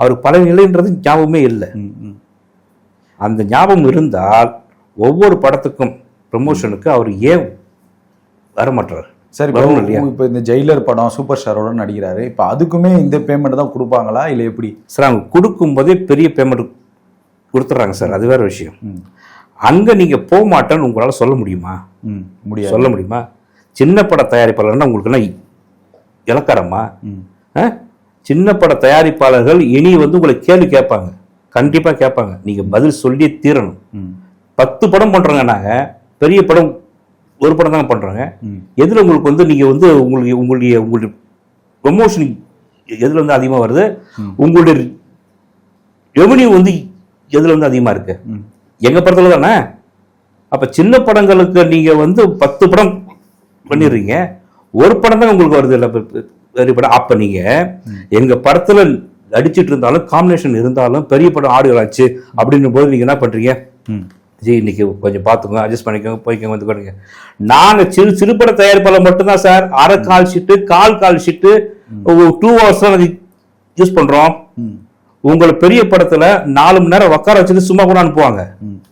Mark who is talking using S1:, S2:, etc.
S1: அவருக்கு பல நிலைன்றது ஞாபகமே இல்லை. அந்த ஞாபகம் இருந்தால் ஒவ்வொரு படத்துக்கும் ப்ரமோஷனுக்கு அவர் ஏன் வரமாட்டார்?
S2: சரி? இப்போ இந்த ஜெயிலர் படம் சூப்பர் ஸ்டாரோட நடிக்கிறாரு. இப்போ அதுக்குமே இந்த பேமெண்ட் தான் கொடுப்பாங்களா? இல்லை எப்படி?
S1: சார் அவங்க கொடுக்கும்போதே பெரிய பேமெண்ட் கொடுத்துட்றாங்க சார். அது வேற விஷயம். அங்கே நீங்கள் போக மாட்டேன்னு உங்களால் சொல்ல முடியுமா?
S2: ம் முடியாது.
S1: சொல்ல முடியுமா? சின்ன பட தயாரிப்பாளர்னா உங்களுக்குன்னா இலக்காரமா
S2: ம்.
S1: ஆ? சின்ன பட தயாரிப்பாளர்கள் இனி வந்து உங்களை கேள்வி கேட்பாங்க. கண்டிப்பாக கேட்பாங்க. நீங்கள் பதில் சொல்லி தீரணும். பத்து படம் பண்ணுறோங்க நாங்கள் பெரிய படம் ஒரு படம் தாங்க பண்ணுறோங்க எதில் உங்களுக்கு வந்து நீங்கள் வந்து உங்களுக்கு உங்களுடைய உங்களுடைய ப்ரொமோஷன் எதில் வந்து அதிகமாக வருது. உங்களுடைய ரெவன்யூ வந்து எதில் வந்து அதிகமாக இருக்கு? எங்கள் படத்தில் தானே? அப்போ சின்ன படங்களுக்கு நீங்கள் வந்து பத்து படம் பண்ணிடுறீங்க. ஒரு படம் தான் உங்களுக்கு வருது இல்லை? படம் அப்போ நீங்கள் எங்கள் படத்தில் நடிச்சிட்டு இருந்தாலும் காம்பினேஷன் இருந்தாலும் பெரிய படம் ஆடியோ ஆச்சு அப்படின்னும் போது நீங்கள் என்ன பண்ணுறீங்க ஜி இன்னைக்கு கொஞ்சம் பார்த்துக்கோங்க அட்ஜஸ்ட் பண்ணிக்கோங்க போய்க்கோங்க வந்து கொடுங்க நாங்கள் சிறு சிறுபட தயாரிப்பாளர் மட்டும்தான் சார். அரை கால் ஷீட்டு கால் கால் ஷீட்டு டூ ஹவர்ஸ் தான் யூஸ் பண்ணுறோம் உங்களை பெரிய படத்தில் நாலு மணி நேரம் உட்கார வச்சுட்டு சும்மா கூட அனுப்புவாங்க.